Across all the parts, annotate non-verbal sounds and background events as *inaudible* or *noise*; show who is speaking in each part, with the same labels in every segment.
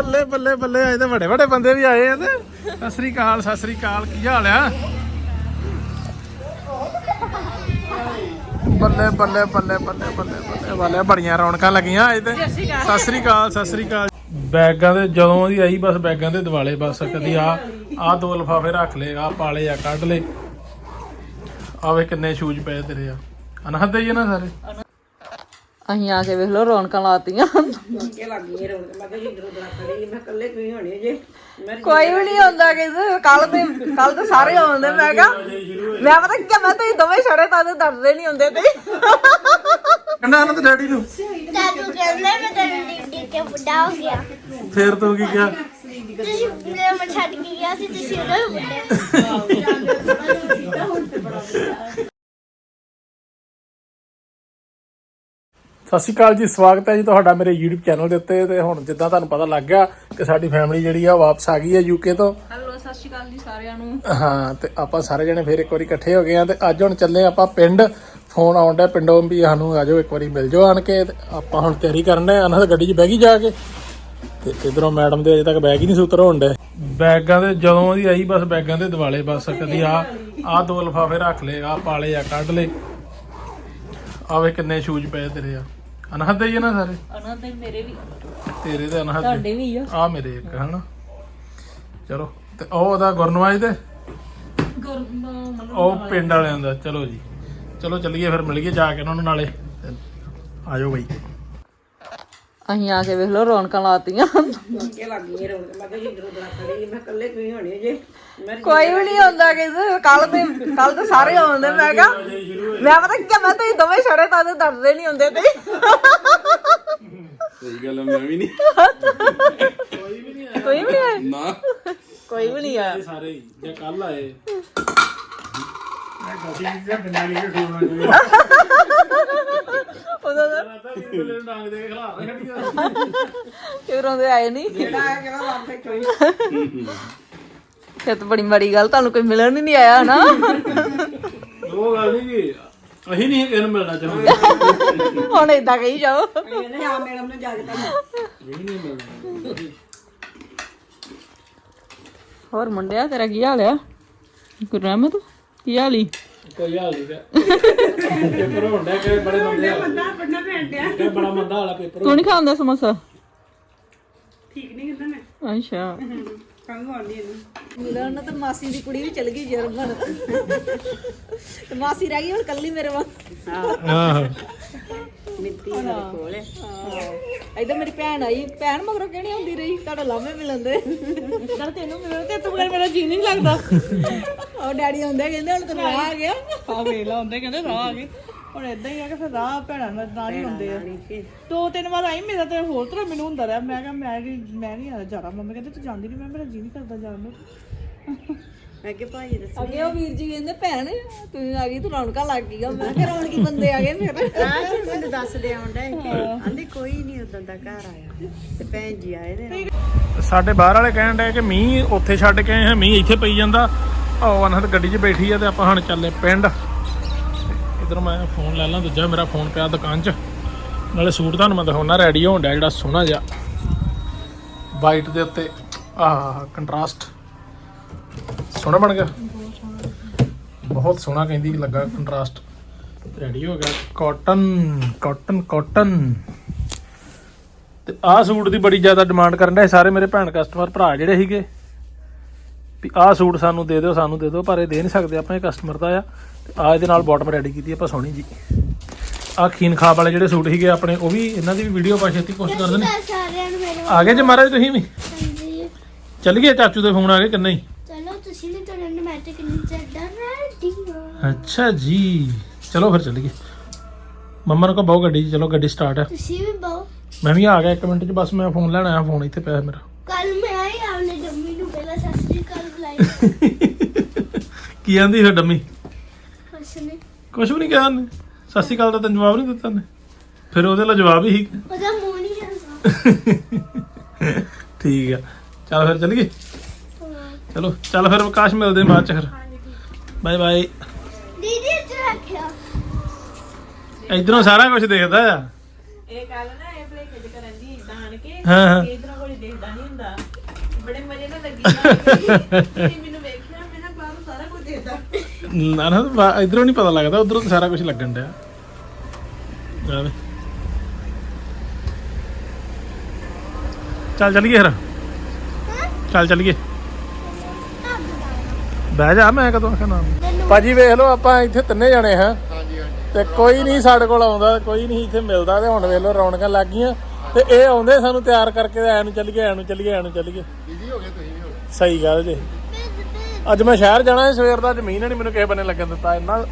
Speaker 1: ਬੱਲੇ ਬੱਲੇ ਬੱਲੇ ਆਏ ਤੇ ਵੱਡੇ ਵੱਡੇ ਬੰਦੇ ਵੀ ਆਏ ਆ ਤੇ। ਸਤਿ ਸ੍ਰੀ ਅਕਾਲ ਸਤਿ ਸ੍ਰੀ ਅਕਾਲ ਕੀ ਹਾਲ ਆ? ਬੱਲੇ ਬੱਲੇ ਬੱਲੇ ਬੱਲੇ ਬੱਲੇ ਬੱਲੇ ਬੱਲੇ ਬੜੀਆਂ ਰੌਣਕਾਂ ਲੱਗੀਆਂ ਅੱਜ ਤੇ। ਸਤਿ ਸ੍ਰੀ ਅਕਾਲ। ਸਤਿ ਸ੍ਰੀ ਅਕਾਲ ਬੈਗਾਂ ਦੇ ਜਦੋਂ ਦੀ ਆਈ ਬਸ ਬੈਗਾਂ ਦੇ ਦਿਵਾਲੇ ਬਸ ਕਦੀ ਆ ਆ ਦੋ ਲਫਾਫੇ ਰੱਖ ਲਏ ਆ ਪਾਲੇ ਆ ਕੱਢ ਲਏ। ਆਵੇ ਕਿੰਨੇ ਸ਼ੂਜ਼ ਪਏ ਤੇਰੇ ਆ। ਅਨਹਦ ਹੀ ਨਾ ਸਾਰੇ?
Speaker 2: ਅਸੀਂ ਆ ਕੇ ਵੇਖ ਲਓ ਰੌਣਕਾਂ ਲਾਤੀਆਂ।
Speaker 3: ਕੇ ਲੱਗ ਗਈ ਰੌਣਕ। ਮੈਂ ਕਿਹਾ ਉਧਰ ਖੜੀ ਮੈਂ ਇਕੱਲੇ ਕਿਉਂ ਹੋਣੀ ਜੇ। ਮੈਂ
Speaker 2: ਕੋਈ ਵੀ ਨਹੀਂ ਆਉਂਦਾ ਕਿਸੇ ਕੱਲ ਤੇ ਕੱਲ ਤੇ ਸਾਰੇ ਆਉਂਦੇ ਮੈਂ ਕਿਹਾ ਮੈਂ ਪਤਾ ਕੀ ਮੈਂ ਤੁਸੀਂ ਦੋਵੇਂ ਛੜੇ ਤਾਂ ਤੇ ਡਰਦੇ ਨਹੀਂ ਹੁੰਦੇ ਤੇ।
Speaker 1: ਕਹਿੰਦਾ ਅਨੰਦ ਡੈਡੀ ਨੂੰ।
Speaker 4: ਦਾਦੂ ਕਹਿੰਦਾ ਮੈਂ ਤੈਨੂੰ ਡਿੱਡੀ ਕੇ ਬੁੱਢਾ ਹੋ ਗਿਆ।
Speaker 1: ਫੇਰ ਤੂੰ ਕੀ ਕਿਹਾ?
Speaker 4: ਤੁਸੀਂ ਮੇਰੇ ਮੈਂ ਛੱਡ ਕੇ ਗਿਆ ਸੀ ਤੁਸੀਂ ਉਹਦਾ ਬੁੱਢਾ *laughs*
Speaker 1: ਸਤਿ ਸ਼੍ਰੀ ਅਕਾਲ ਜੀ ਸਵਾਗਤ ਹੈ ਜੀ ਤੁਹਾਡਾ ਮੇਰੇ YouTube ਚੈਨਲ ਦੇ ਉੱਤੇ ਤੇ ਹੁਣ ਜਿੱਦਾਂ ਤੁਹਾਨੂੰ ਪਤਾ ਲੱਗ ਗਿਆ ਕਿ ਸਾਡੀ ਫੈਮਿਲੀ ਜਿਹੜੀ ਆ ਵਾਪਸ ਆ ਗਈ ਹੈ UK ਤੋਂ।
Speaker 2: ਹੈਲੋ ਸਤਿ ਸ਼੍ਰੀ ਅਕਾਲ ਜੀ ਸਾਰਿਆਂ ਨੂੰ।
Speaker 1: ਹਾਂ ਤੇ ਆਪਾਂ ਸਾਰੇ ਜਣੇ ਫੇਰ ਇੱਕ ਵਾਰੀ ਇਕੱਠੇ ਹੋ ਗਏ ਆ ਤੇ ਅੱਜ ਹੁਣ ਚੱਲੇ ਆਪਾਂ ਪਿੰਡ। ਫੋਨ ਆਉਂਦਾ ਪਿੰਡੋਂ ਵੀ ਸਾਨੂੰ ਆ ਜਾਓ ਇੱਕ ਵਾਰੀ ਮਿਲ ਜਾਓ ਆਣ ਕੇ ਆਪਾਂ ਹੁਣ ਤਿਆਰੀ ਕਰਨ ਦੇ ਅਨਹਦ ਗੱਡੀ 'ਚ ਬਹਿ ਗਈ ਜਾ ਕੇ? ਤੇ ਇਧਰੋਂ ਮੈਡਮ ਦੇ ਅਜੇ ਤੱਕ ਬੈਗ ਹੀ ਨਹੀਂ ਸੁਤਰ ਹੋਣ ਡੇ ਬੈਗਾਂ ਦੇ ਜਦੋਂ ਦੀ ਆਈ ਬਸ ਬੈਗਾਂ ਦੇ ਦਿਵਾਲੇ ਬਸ ਕਦੀ ਆ ਆ ਦੋ ਲਫਾਫੇ ਰੱਖ ਲਏ ਆ ਪਾਲੇ ਆ ਕੱਢ ਲਏ। ਆਵੇ ਕਿੰਨੇ ਸ਼ੂਜ਼ ਪਏ ਤੇਰੇ ਆ। ਅਨਹਦ ਹੀ ਆ ਨਾ ਸਾਰੇ?
Speaker 2: ਉਹਨਾਂ ਦੇ ਮੇਰੇ ਵੀ।
Speaker 1: ਤੇਰੇ ਤੇ ਅਨਹਦ।
Speaker 2: ਤੁਹਾਡੇ ਵੀ ਆ।
Speaker 1: ਆ ਮੇਰੇ ਇੱਕ ਹਨਾ? ਚਲੋ ਤੇ ਉਹ ਉਹਦਾ ਗੁਰਨਵਾਜ ਦੇ? ਉਹ ਪਿੰਡ ਵਾਲਿਆਂ ਦਾ ਚਲੋ ਜੀ। ਚਲੋ ਚੱਲੀਏ ਫਿਰ ਮਿਲ ਗਏ ਜਾ ਕੇ ਉਹਨਾਂ ਨੂੰ ਨਾਲੇ। ਤੇ ਆ ਜਾਓ ਬਈ।
Speaker 2: ਅਸੀਂ ਆ ਕੇ ਵੇਖ ਲਓ ਰੌਣਕਾਂ ਲਾਤੀਆਂ।
Speaker 3: ਕੇ ਲੱਗ ਗਈ ਰੌਣਕ। ਮੈਂ ਕਿਹਾ ਉਧਰ ਖੜੀ ਮੈਂ ਇਕੱਲੇ ਕਿਉਂ ਹੋਣੀ ਜੇ? ਮੈਂ
Speaker 2: ਕੋਈ ਵੀ ਨਹੀਂ ਆਉਂਦਾ ਕਿਸੇ ਕੱਲ ਤੇ ਕੱਲ ਤੇ ਸਾਰੇ ਆਉਂਦੇ ਮੈਂ ਕਿਹਾ ਮੈਂ ਪਤਾ ਕੀ ਮੈਂ ਤੁਸੀਂ ਦੋਵੇਂ ਛੜੇ ਤਾਂ ਤੇ ਡਰਦੇ ਨਹੀਂ ਹੁੰਦੇ ਤੇ।
Speaker 5: ਸਹੀ ਗੱਲ ਆ, ਮੈਂ ਵੀ ਨਹੀਂ
Speaker 2: ਕੋਈ ਵੀ ਨਹੀਂ ਆਇਆ
Speaker 5: ਨਾ।
Speaker 2: ਕੋਈ ਵੀ ਨਹੀਂ ਆਇਆ।
Speaker 1: ਸਾਰੇ ਜੇ ਕੱਲ ਆਏ।
Speaker 2: ਉਦੋਂ ਤਾਂ। ਫਿਰ ਆਉਂਦੇ ਆਏ ਨਹੀਂ
Speaker 3: ਆਇਆ ਕਿਹੜਾ ਵਾਪਸ ਚੋਈ
Speaker 2: ਇਹ ਤਾਂ ਬੜੀ ਮਾੜੀ ਗੱਲ ਤੁਹਾਨੂੰ ਕੋਈ ਮਿਲਣ ਹੀ ਨਹੀਂ ਆਇਆ ਨਾ।
Speaker 1: ਉਹ ਗੱਲ ਨਹੀਂ ਕਿ ਅਸੀਂ ਨਹੀਂ ਕਿਸੇ ਨੂੰ ਮਿਲਣਾ ਚਾਹੁੰਦੇ।
Speaker 2: ਹੁਣ ਏਦਾਂ ਕਹੀ ਜਾਓ।
Speaker 3: ਇਹਨੇ ਆ ਮੈਡਮ ਨੇ ਜਾ ਕੇ ਤੁਹਾਨੂੰ
Speaker 2: ਹੋਰ ਮੁੰਡਿਆ ਤੇਰਾ ਕੀ ਹਾਲ ਆ? ਗੁਰਰਹਿਮਤ ਕੀ ਹਾਲ ਈ?
Speaker 1: ਕੋਈ ਹਾਲ ਨਹੀਂ *laughs* ਪੇਪਰ ਹੁੰਦਾ ਕਿ ਬੜੇ ਬੰਦੇ ਆ
Speaker 3: ਬੰਦਾ ਪੜਨਾ ਭੈਣ ਡਿਆ।
Speaker 1: ਕਿ ਬੜਾ ਮੰਦਾ ਵਾਲਾ ਪੇਪਰ
Speaker 2: ਤੂੰ ਨਹੀਂ ਖਾਂਦਾ ਸਮੋਸਾ?
Speaker 3: ਠੀਕ ਨਹੀਂ ਕਹਿੰਦਾ ਮੈਂ।
Speaker 2: ਅੱਛਾ।
Speaker 3: ਕੰਗ ਆਉਂਦੀ ਇਹਨੂੰ।
Speaker 2: ਮਿਲਣ ਨਾ ਤਾਂ ਮਾਸੀ ਦੀ ਕੁੜੀ ਵੀ ਚਲ ਗਈ ਜਰਮਨ ਤੇ ਮਾਸੀ ਰਹਿ ਗਈ ਹੁਣ ਕੱਲੀ ਮੇਰੇ ਵਾਂ
Speaker 1: ਆਹੋ।
Speaker 3: ਮਿੱਤੀ ਮੇਰੇ ਕੋਲ ਹੈ।
Speaker 2: ਇਧਰ ਮੇਰੀ ਭੈਣ ਆਈ। ਭੈਣ ਮਗਰੋਂ ਕਿਹੜੀ ਹੁੰਦੀ ਰਹੀ? ਤੁਹਾਡਾ ਲਾਵੇਂ ਮਿਲਣ ਦੇ। ਤੈਨੂੰ ਮਿਲਣ ਤੇ ਤੂੰ ਮੇਰਾ ਜੀ ਨਹੀਂ ਲੱਗਦਾ। ਉਹ ਡੈਡੀ ਆਉਂਦੇ ਕਹਿੰਦੇ ਹੁਣ ਤੈਨੂੰ ਰਾਹ ਆ ਗਿਆ। ਆ ਵੇਖ ਲਾ ਹੁੰਦੇ ਕਹਿੰਦੇ ਰਾਹ ਆ ਗਏ। ਹੁਣ ਇਦਾਂ ਹੀ ਆ ਕਿ ਫਿਰ ਰਾਹ ਭੈਣਾਂ ਨਾਲ ਨਾਲ ਹੀ ਹੁੰਦੇ ਆ। ਦੋ ਤਿੰਨ ਵਾਰ ਆਈ ਮੇਰਾ ਤੇ ਹੋਰ ਤਰ੍ਹਾਂ ਮੈਨੂੰ ਹੁੰਦਾ ਰਿਹਾ। ਮੈਂ ਕਿਹਾ ਮੈਂ ਨਹੀਂ ਮੈਂ ਨਹੀਂ ਆ ਜਾਣਾ ਮੰਮੀ ਕਹਿੰਦੇ ਤੂੰ ਜਾਂਦੀ ਨਹੀਂ ਮੈਂ ਮੇਰਾ ਜੀ ਨਹੀਂ ਕਰਦਾ ਜਾਣ ਨੂੰ।
Speaker 3: ਮੈਂ ਕਿ ਭਾਈ ਦੱਸ
Speaker 2: ਅੱਗੇ ਉਹ ਵੀਰ ਜੀ ਕਹਿੰਦੇ ਭੈਣ ਤੂੰ ਆ ਗਈ ਤੂੰ ਰੌਣਕਾਂ ਲੱਗ ਗਈਆਂ ਮੈਂ ਕਿਹਾ ਰੌਣਕੀ ਬੰਦੇ ਆ ਗਏ ਫਿਰ।
Speaker 3: ਆਹ ਮੈਨੂੰ ਦੱਸਦੇ ਆਉਂਦਾ ਆਂਦੀ ਕੋਈ ਨਹੀਂ ਉਦੋਂ ਦਾ ਘਰ ਆਇਆ ਤੇ ਭੈਣ ਜੀ ਆਏ ਨੇ
Speaker 1: ਸਾਡੇ ਬਾਹਰ ਵਾਲੇ ਕਹਿਣ ਡਏ ਕਿ ਮੀਂਹ ਉੱਥੇ ਛੱਡ ਕੇ ਆਏ ਆ ਮੀਂਹ ਇੱਥੇ ਪਈ ਜਾਂਦਾ। ਉਹ ਅਨਹਦ ਗੱਡੀ 'ਚ ਬੈਠੀ ਆ ਤੇ ਆਪਾਂ ਹੁਣ ਚੱਲੇ ਪਿੰਡ। ਇਧਰ ਮੈਂ ਫੋਨ ਲੈ ਲਾਂ ਦੂਜਾ, ਮੇਰਾ ਫੋਨ ਪਿਆ ਦੁਕਾਨ 'ਚ। ਨਾਲੇ ਸੂਟ ਤੁਹਾਨੂੰ ਮੈਂ ਦਿਖਾਉਣਾ ਰੈਡੀ ਹੋਣ ਡਿਆ ਜਿਹੜਾ ਸੋਹਣਾ ਜਿਹਾ। ਵਾਈਟ ਦੇ ਉੱਤੇ, ਆਹ ਕੰਟਰਾਸਟ ਸੋਹਣਾ ਬਣ ਗਿਆ? ਬਹੁਤ ਸੋਹਣਾ ਕਹਿੰਦੀ ਲੱਗਾ ਕੰਟਰਾਸਟ ਰੈਡੀ ਹੋ ਗਿਆ। ਕਾਟਨ ਕਾਟਨ ਕਾਟਨ ਤੇ ਆਹ ਸੂਟ ਦੀ ਬੜੀ ਜ਼ਿਆਦਾ ਡਿਮਾਂਡ ਕਰਨ ਦੇ ਸਾਰੇ ਮੇਰੇ ਭੈਣ ਕਸਟਮਰ ਭਰਾ ਜਿਹੜੇ ਸੀਗੇ ਵੀ ਆਹ ਸੂਟ ਸਾਨੂੰ ਦੇ ਦਿਓ ਸਾਨੂੰ ਦੇ ਦਿਓ ਪਰ ਇਹ ਦੇ ਨਹੀਂ ਸਕਦੇ ਆਪਾਂ ਇਹ ਕਸਟਮਰ ਦਾ ਆ। ਤੇ ਆ ਇਹਦੇ ਨਾਲ ਬਾਟਮ ਰੈਡੀ ਕੀਤੀ ਆਪਾਂ ਸੋਹਣੀ ਜੀ। ਆਹ ਖੀਨ ਖਾਬ ਵਾਲੇ ਜਿਹੜੇ ਸੂਟ ਸੀਗੇ ਆਪਣੇ ਉਹ ਵੀ ਇਹਨਾਂ ਦੀ ਵੀ ਵੀਡੀਓ ਪਾ ਛੇਤੀ ਕੋਸ਼ਿਸ਼ ਕਰਦੇ ਨੇ
Speaker 4: ਸਾਰਿਆਂ ਨੂੰ ਮੇਰੇ
Speaker 1: ਆ ਗਏ ਜੇ ਮਹਾਰਾਜ ਤੁਸੀਂ ਵੀ?
Speaker 4: ਹਾਂਜੀ
Speaker 1: ਚੱਲ ਗਏ ਚਾਚੂ ਦੇ ਫੋਨ ਆ ਗਏ ਕਿ ਨਹੀਂ?
Speaker 4: ਚਲੋ ਤੁਸੀਂ ਵੀ ਤੁਹਾਨੂੰ ਮੈਂ ਤੇ ਕਿੰਨੀ ਚੱਡਾ ਰੈਡੀ ਹੋ।
Speaker 1: ਅੱਛਾ ਜੀ ਚਲੋ ਫਿਰ ਚੱਲੀਏ। ਮੰਮਾ ਨੂੰ ਕਹੋ ਬਹੁ ਗੱਡੀ ਚਲੋ ਗੱਡੀ ਸਟਾਰਟ ਹੈ
Speaker 4: ਤੁਸੀਂ ਵੀ ਬਹੁ।
Speaker 1: ਮੈਂ ਵੀ ਆ ਗਿਆ ਇੱਕ ਮਿੰਟ 'ਚ ਬਸ ਮੈਂ ਫੋਨ ਲੈਣ ਆਇਆ ਫੋਨ ਇੱਥੇ ਪਿਆ ਮੇਰਾ।
Speaker 4: ਕੱਲ ਮੈਂ ਆਈ ਆਪਨੇ ਜੰਮੀ ਨੂੰ ਪਹਿਲਾਂ ਸਤਿ ਸ੍ਰੀ ਅਕਾਲ ਬੁਲਾਈ
Speaker 1: ਕੀ ਆਂਦੀ ਫਿਰ ਡੰਮੀ?
Speaker 4: ਉਸਨੇ
Speaker 1: ਕੁਝ ਵੀ ਨਹੀਂ ਕਿਹਾ ਉਹਨੇ। ਸਤਿ ਸ਼੍ਰੀ ਅਕਾਲ ਦਾ ਤੈਨੂੰ ਜਵਾਬ ਨਹੀਂ ਦਿੱਤਾ ਉਹਨੇ। ਫਿਰ ਉਹਦੇ ਲਈ ਜਵਾਬ ਹੀ ਸੀ।
Speaker 4: ਉਹਦਾ ਮੂੰਹ ਨਹੀਂ ਜਾਂਦਾ।
Speaker 1: ਠੀਕ ਆ। ਚੱਲ ਫਿਰ ਚੱਲੀਏ? ਚਲੋ ਚੱਲ ਫਿਰ ਵਿਕਾਸ਼ ਮਿਲਦੇ ਬਾਅਦ ਚ ਫਿਰ। Bye bye.
Speaker 4: ਦੀਦੀ ਇੱਥੇ ਰੱਖਿਆ।
Speaker 1: ਇਧਰੋਂ ਸਾਰਾ ਕੁਝ ਦੇਖਦਾ ਆ।
Speaker 3: ਇਹ ਕੱਲ ਨਾ ਇਹ ਭਲੇਖੇ ਚ ਕਰਨ ਦੀ ਇਦਾਂ ਆਣ ਕੇ
Speaker 1: ਹਾਂ ਹਾਂ।
Speaker 2: ਇਧਰੋਂ ਕੋਈ ਦੇਖਦਾ ਨਹੀਂ ਹੁੰਦਾ। ਬੜੇ ਮਜ਼ੇ ਨਾਲ ਲੱਗੀ ਜਾਂਦੀ ਮੈਨੂੰ *laughs* ਵੇਖਿਆ ਮੈਂ ਨਾ ਬਾਹਰੋਂ ਸਾਰਾ ਕੁਝ ਦੇਖਦਾ
Speaker 1: ਨਾ ਨਾ ਇੱਧਰੋਂ ਨਹੀਂ ਪਤਾ ਲੱਗਦਾ ਉਧਰੋਂ ਤਾਂ ਸਾਰਾ ਕੁਝ ਲੱਗਣ ਡਿਆ। ਆ ਵੇ। ਚੱਲ ਚੱਲੀਏ ਫਿਰ। ਚੱਲ ਚੱਲੀਏ। ਬਹਿ ਜਾ ਮੈਂ ਕਦੋਂ ਆਖਿਆ ਨਾ ਭਾਜੀ ਵੇਖ ਲਓ ਆਪਾਂ ਇੱਥੇ ਤਿੰਨੇ ਜਣੇ ਹਾਂ। ਤੇ ਕੋਈ ਨਹੀਂ ਸਾਡੇ ਕੋਲ ਆਉਂਦਾ ਕੋਈ ਨਹੀਂ ਇੱਥੇ ਮਿਲਦਾ ਤੇ ਹੁਣ ਵੇਖ ਲਓ ਰੌਣਕਾਂ ਲੱਗ ਗਈਆਂ। ਤੇ ਇਹ ਆਉਂਦੇ ਸਾਨੂੰ ਤਿਆਰ ਕਰਕੇ ਐ ਨੂੰ ਚੱਲੀਏ ਐ ਨੂੰ ਚੱਲੀਏ ਐ ਨੂੰ ਚੱਲੀਏ।
Speaker 5: ਬਿਜ਼ੀ ਹੋ ਗਏ ਤੁਸੀਂ ਵੀ ਹੁਣ।
Speaker 1: ਸਹੀ ਗੱਲ ਜੀ। ਅੱਜ ਮੈਂ ਸ਼ਹਿਰ ਜਾਣਾ ਸੀ ਸਵੇਰ ਦਾ ਜ਼ਮੀਨ ਨਹੀਂ ਮੈਨੂੰ ਕਿਸੇ ਬੰਨੇ ਲੱਗਣ ਦਿੱਤਾ। ਇੰਨਾ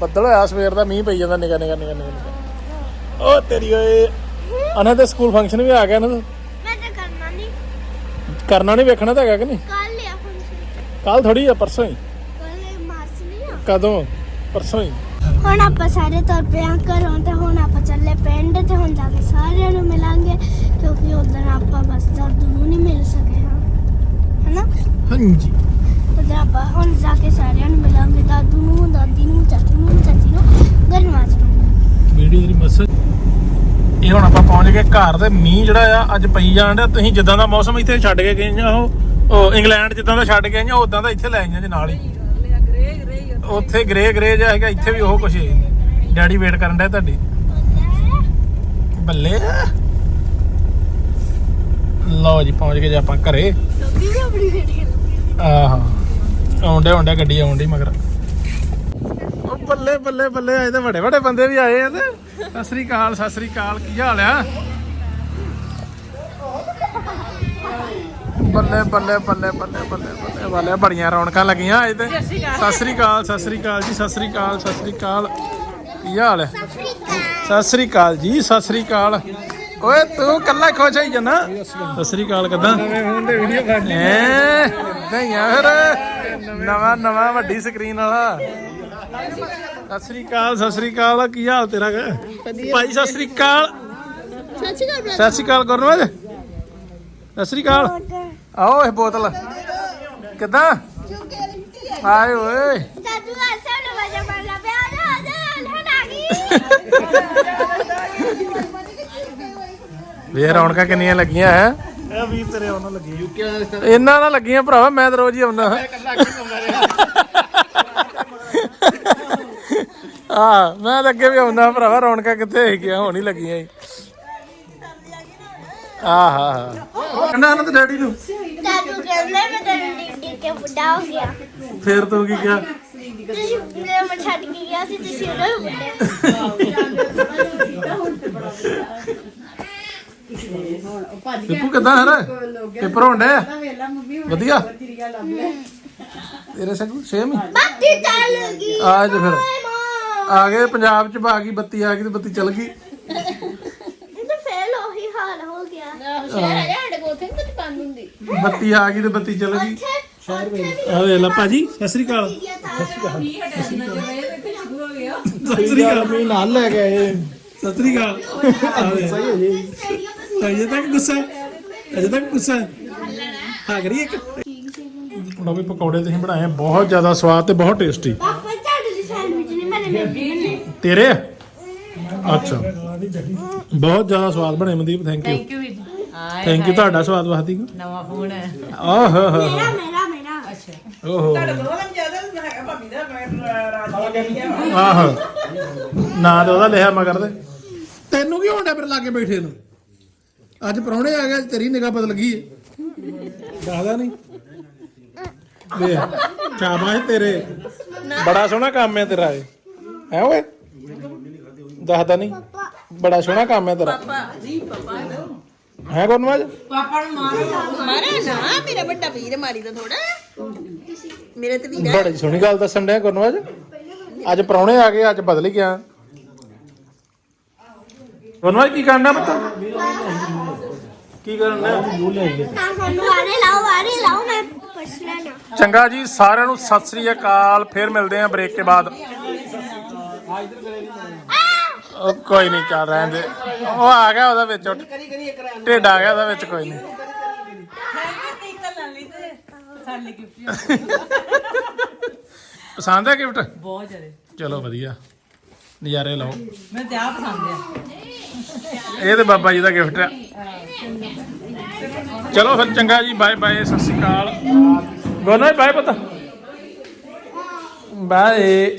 Speaker 1: ਬੱਦਲ ਹੋਇਆ ਸਵੇਰ ਦਾ ਮੀਂਹ ਪਈ ਜਾਂਦਾ ਨਿਕਾ ਨਿਕਾ ਨਿਕਾ ਨਿਕਾ ਓ ਤੇਰੀ ਓਏ ਅਨਾ ਤੇ ਸਕੂਲ ਫੰਕਸ਼ਨ ਵੀ ਆ ਗਿਆ ਨਾ
Speaker 4: ਮੈਂ ਤਾਂ ਕਰਨਾ ਨਹੀਂ
Speaker 1: ਕਰਨਾ ਨਹੀਂ ਵੇਖਣਾ ਤਾਂ ਹੈਗਾ ਕਿ ਨਹੀਂ
Speaker 4: ਕੱਲ ਲਿਆ ਫੰਕਸ਼ਨ
Speaker 1: ਕੱਲ ਥੋੜੀ ਆ ਪਰਸੋਂ ਹੀ।
Speaker 4: ਕੱਲ ਮਾਰਚ ਨਹੀਂ ਆ?
Speaker 1: ਕਦੋਂ? ਪਰਸੋਂ ਹੀ।
Speaker 4: ਹੁਣ ਆਪਾਂ ਸਾਰੇ ਤੁਰ ਪਏ ਹਾਂ ਘਰੋਂ ਤੇ ਹੁਣ ਆਪਾਂ ਚੱਲੇ ਪਿੰਡ ਤੇ ਹੁਣ ਜਾ ਕੇ ਸਾਰਿਆਂ ਨੂੰ ਮਿਲਾਂਗੇ ਕਿਉਂਕਿ ਉਧਰ ਆਪਾਂ ਬਸ ਦਾਦੂ ਨੂੰ ਨਹੀਂ ਮਿਲ ਸਕੇ ਹਾਂ। ਹਨਾ?
Speaker 1: ਹਾਂਜੀ।
Speaker 4: ਉਧਰ ਆਪਾਂ ਹੁਣ ਜਾ ਕੇ ਸਾਰਿਆਂ ਨੂੰ ਮਿਲਾਂਗੇ ਦਾਦੂ ਨੂੰ ਦਾਦੀ ਨੂੰ ਚਾਚੂ ਨੂੰ ਚਾਚੀ ਨੂੰ ਗਰਮਾਜ ਨੂੰ।
Speaker 1: ਵੀਡੀਓ ਦੀ ਮਸਜ ਇਹ ਹੁਣ ਆਪਾਂ ਪਹੁੰਚ ਗਏ ਘਰ ਤੇ ਮੀਂਹ ਜਿਹੜਾ ਆ ਅੱਜ ਪਈ ਜਾਣ ਡਿਆ। ਤੁਸੀਂ ਜਿੱਦਾਂ ਦਾ ਮੌਸਮ ਇੱਥੇ ਛੱਡ ਕੇ ਗਏ ਆ ਉਹ ਇੰਗਲੈਂਡ ਜਿੱਦਾਂ ਦਾ ਛੱਡ ਕੇ ਆਈਆਂ ਉਦਾਂ ਦਾ ਇੱਥੇ ਲੈ ਆਈਆਂ ਜੀ ਨਾਲ ਹੀ। ਉੱਥੇ ਗ੍ਰੇ ਗ੍ਰੇ ਜਿਹਾ ਹੈਗਾ ਇੱਥੇ ਵੀ ਉਹ ਕੁਛ ਹੈ ਡੈਡੀ ਵੇਟ ਕਰਨ ਡਿਆ ਤੁਹਾਡੀ। ਬੱਲੇ। ਲਓ ਜੀ ਪਹੁੰਚ ਗਏ ਜੀ ਆਪਾਂ ਘਰੇ। ਆਹਾ। ਆਉਂਦੇ ਆਉਂਦੇ ਗੱਡੀ ਆਉਂਦੀ ਮਗਰ ਉਹ ਬੱਲੇ ਬੱਲੇ ਬੱਲੇ ਆਏ ਤੇ ਵੱਡੇ ਵੱਡੇ ਬੰਦੇ ਵੀ ਆਏ ਆ ਤੇ ਸਤਿ ਸ੍ਰੀ ਅਕਾਲ ਸਤਿ ਸ੍ਰੀ ਅਕਾਲ ਕੀ ਹਾਲ ਆ ਬੱਲੇ ਬੱਲੇ ਬੱਲੇ ਬੱਲੇ ਬੱਲੇ ਬੱਲੇ ਬੱਲੇ ਬੜੀਆਂ ਰੌਣਕਾਂ ਲੱਗੀਆਂ ਅੱਜ ਤੇ ਸਤਿ ਸ੍ਰੀ ਅਕਾਲ ਸਤਿ ਸ੍ਰੀ ਅਕਾਲ ਜੀ ਸਤਿ ਸ੍ਰੀ ਅਕਾਲ ਸਤਿ ਸ੍ਰੀ ਅਕਾਲ ਕੀ ਹਾਲ ਹੈ ਸਤਿ ਸ੍ਰੀ ਅਕਾਲ ਜੀ ਸਤਿ ਸ੍ਰੀ ਅਕਾਲ ਓਏ ਤੂੰ ਕੱਲਾ ਖੁਸ਼ ਹੋਈ ਜਨਾ ਸਤਿ ਸ੍ਰੀ ਅਕਾਲ ਕਿਦਾਂ ਨਵੇਂ ਫੋਨ ਤੇ ਵੀਡੀਓ ਬਣਨੀ ਨਹੀਂ ਯਾਰ ਨਵਾਂ ਨਵਾਂ ਵੱਡੀ ਸਕਰੀਨ ਵਾਲਾ। ਸਤਿ ਸ੍ਰੀ ਅਕਾਲ ਸਤਿ ਸ੍ਰੀ ਅਕਾਲ ਕੀ ਹਾਲ ਤੇਰਾ? ਗਾ? ਭਾਈ ਸਤਿ ਸ੍ਰੀ ਅਕਾਲ। ਸਤਿ ਸ੍ਰੀ ਅਕਾਲ ਗੁਰਨਵਾਜ ਸਤਿ ਸ੍ਰੀ ਅਕਾਲ। ਆਓ ਇਹ ਬੋਤਲ। ਕਿਦਾਂ? ਆਏ ਓਏ।
Speaker 4: ਦਾਦੂ ਆ ਸਾਨੂੰ ਵਜਾ ਮਾਰਨਾ ਪਿਆ
Speaker 1: ਵੇ ਰੌਣਕਾਂ ਕਿੰਨੀਆਂ ਲੱਗੀਆਂ ਹੈ। ਇਹ ਵੀ ਤੇਰੇ ਉਹਨਾਂ ਲੱਗੀ।
Speaker 5: ਯੂਕੇ ਦਾ ਰਿਸ਼ਤਾ
Speaker 1: ਇਹਨਾਂ ਨਾਲ ਲੱਗੀਆਂ ਭਰਾਵਾ ਮੈਂ ਤਾਂ ਰੋਜ਼ ਹੀ ਆਉਣਾ ਆ ਮੈਂ ਤਾਂ ਅੱਗੇ ਵੀ ਆਉਂਦਾ ਭਰਾਵਾ ਰੌਣਕਾਂ ਕਿੱਥੇ ਹੈਗੀਆਂ ਹੁਣ ਹੀ ਲੱਗੀਆਂ ਈ ਆਹ ਹਾ ਹਾ ਕਹਿੰਦਾ ਨਾ ਤੇ ਡੈਡੀ ਨੂੰ?
Speaker 4: ਦਾਦੂ ਕਹਿੰਦੇ ਮੈਂ ਤੈਨੂੰ ਡਿੱਡੀ ਕੇ ਬੁੱਢਾ ਹੋ ਗਿਆ।
Speaker 1: ਫੇਰ ਤੂੰ ਕੀ ਕਿਹਾ?
Speaker 4: ਤੁਸੀਂ ਮੇਰੇ ਮੈਂ ਛੱਡ ਕੇ ਗਿਆ ਸੀ ਤੁਸੀਂ ਉਹਨਾਂ ਬੁੱਢੇ
Speaker 1: ਟਿੱਪੂ ਕਿੱਦਾਂ ਹਰ ਪੇਪਰ ਹੋਣ ਡਿਆ ਵਧੀਆ ਤੇਰੇ ਸਗੋਂ ਸੇਮ ਹੀ?
Speaker 4: ਬੱਤੀ ਚੱਲ ਗਈ।
Speaker 1: ਆ ਜਾ ਫਿਰ।
Speaker 4: ਮਾਂ।
Speaker 1: ਆ ਗਏ ਪੰਜਾਬ ਚ ਆ ਗਈ ਬੱਤੀ ਆ ਗਈ ਤੇ ਬੱਤੀ ਚੱਲ ਗਈ।
Speaker 4: ਇਹ ਤਾਂ ਫੇਲ ਉਹੀ ਹਾਲ ਹੋ ਗਿਆ।
Speaker 1: ਬੱਤੀ ਆ ਗਈ ਤੇ ਬੱਤੀ ਚੱਲ ਗਈ।
Speaker 4: ਵੀ
Speaker 1: ਆ ਵੇਖ ਲਾ ਭਾਜੀ ਸਤਿ ਸ੍ਰੀ ਅਕਾਲ।
Speaker 4: ਤਾਂ।
Speaker 1: ਸਤਿ ਸ੍ਰੀ ਅਕਾਲ। ਮੈਂ ਨਾਲ ਲੈ ਕੇ ਆਏ। ਸਤਿ ਸ੍ਰੀ ਅਕਾਲ। ਸਹੀ ਹੋ ਜੀ। ਅਜੇ ਤੱਕ ਗੁੱਸਾ ਅਜੇ ਤੱਕ ਗੁੱਸਾ ਹਾਂ। ਕਰੀਏ ਇੱਕ? ਹੁਣ ਵੀ ਪਕੌੜੇ ਤੁਸੀਂ ਬਣਾਏ ਆ, ਬਹੁਤ ਜ਼ਿਆਦਾ ਸਵਾਦ ਤੇ ਬਹੁਤ ਟੇਸਟੀ।
Speaker 4: ਪਾਪਾ ਤੁਹਾਡੇ ਲਈ ਸੈਂਡਵਿਚ ਨਹੀਂ ਮੇਰੇ ਬੇਬੀ ਨੇ
Speaker 1: ਤੇਰੇ? ਆ? ਅੱਛਾ। ਬਹੁਤ ਜ਼ਿਆਦਾ ਸਵਾਦ ਬਣੇ Mandeep thank you
Speaker 2: thank you ਵੀਰ ਜੀ।
Speaker 1: ਥੈਂਕ ਯੂ ਤੁਹਾਡਾ ਸਵਾਦ ਵਾਸਤੇ
Speaker 2: ਨਵਾਂ ਫੋਨ ਹੈ।
Speaker 1: ਆਹ ਹਾ ਹਾ
Speaker 4: ਮੇਰਾ ਮੇਰਾ ਮੇਰਾ।
Speaker 1: ਓਹੋ।
Speaker 2: ਦੋਵਾਂ ਜ਼ਿਆਦਾ ਹੈਗਾ ਭਾਬੀ ਦਾ ਮੈਂ ਰਾਜ ਦੇ ਲਿਆ।
Speaker 1: ਆਹੋ। ਨਾ ਤੇ ਉਹਦਾ ਲਿਆ ਮਗਰ ਦੇ ਤੈਨੂੰ ਕੀ ਹੁੰਦਾ ਫਿਰ ਲਾਗੇ ਬੈਠੇ ਨੂੰ? ਅੱਜ ਪ੍ਰਾਹੁਣੇ ਆ ਗਏ ਤੇਰੀ ਨਿਗਾਹ ਬਦਲ ਗਈ ਏ। ਦੱਸਦਾ ਨਹੀਂ? ਵੇ ਸ਼ਾਬਾਸ਼ ਤੇਰੇ। ਬੜਾ ਸੋਹਣਾ ਕੰਮ ਹੈ ਤੇਰਾ ਇਹ। ਹੈ ਓਏ? ਦੱਸਦਾ ਨਹੀਂ? ਬੜਾ ਸੋਹਣਾ ਕੰਮ ਹੈ ਤੇਰਾ। ਹੈ ਗੁਰਨਵਾਜ
Speaker 2: ਪਾਪਾ ਨੂੰ ਮਾਰ। ਮਾਰੇ ਨਾ ਮੇਰਾ ਵੱਡਾ ਵੀਰ ਮਾਰੀ ਦਾ ਥੋੜਾ ਮੇਰੇ ਤੇ ਵੀਰ
Speaker 1: ਬੜੀ ਸੋਹਣੀ ਗੱਲ ਦੱਸਣ ਡਿਆ ਗੁਰਨਵਾਜ ਅੱਜ ਪ੍ਰਾਹੁਣੇ ਆ ਗਏ ਅੱਜ ਬਦਲ ਗਿਆ। ਗੁਰਨਵਾਜ ਕੀ ਕਰਨਾ ਪਤਾ? ਕੀ ਕਰਨਾ
Speaker 4: ਤਾਂ ਸਾਨੂੰ ਆਰੇ ਲਾਓ ਆਰੇ ਲਾਓ ਮੈਂ ਪੁੱਛ ਲੈਣਾ
Speaker 1: ਚੰਗਾ ਜੀ ਸਾਰਿਆਂ ਨੂੰ ਸਤਿ ਸ੍ਰੀ ਅਕਾਲ ਫਿਰ ਮਿਲਦੇ ਆਂ ਬ੍ਰੇਕ ਕੇ ਬਾਅਦ। ਉਹ ਕੋਈ ਨਹੀਂ ਚੱਲ ਰਹਿਣ ਦੇ। ਉਹ ਆ ਗਿਆ ਉਹਦਾ ਵਿੱਚ ਢਿੱਡ ਆ ਗਿਆ ਉਹਦਾ ਵਿੱਚ ਕੋਈ ਨਹੀਂ। ਪਸੰਦ ਹੈ ਗਿਫਟ?
Speaker 2: ਬਹੁਤ ਜ਼ਿਆਦਾ।
Speaker 1: ਚਲੋ ਵਧੀਆ। ਨਜ਼ਾਰੇ ਲਓ।
Speaker 2: ਮੈਂ ਤੇ ਆ ਪਸੰਦ ਆ।
Speaker 1: ਇਹ ਤੇ ਬਾਬਾ ਜੀ ਦਾ ਗਿਫਟ ਆ। ਚਲੋ ਫਿਰ ਚੰਗਾ ਜੀ ਬਾਏ ਬਾਏ ਸਤਿ ਸ਼੍ਰੀ ਅਕਾਲ। ਗੋਨਾ ਬਾਏ ਪਤਾ। ਬਾਏ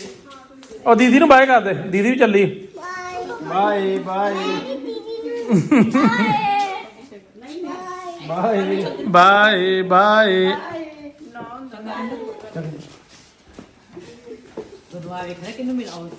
Speaker 1: ਉਹ ਦੀਦੀ ਨੂੰ ਬਾਏ ਕਰ ਦੇ। ਦੀਦੀ ਵੀ ਚੱਲੀ। Bye bye bye bye bye
Speaker 2: gurdwara ਵੇਖਣਾ ਕਿਹਨੂੰ ਮਿਲਾਓ।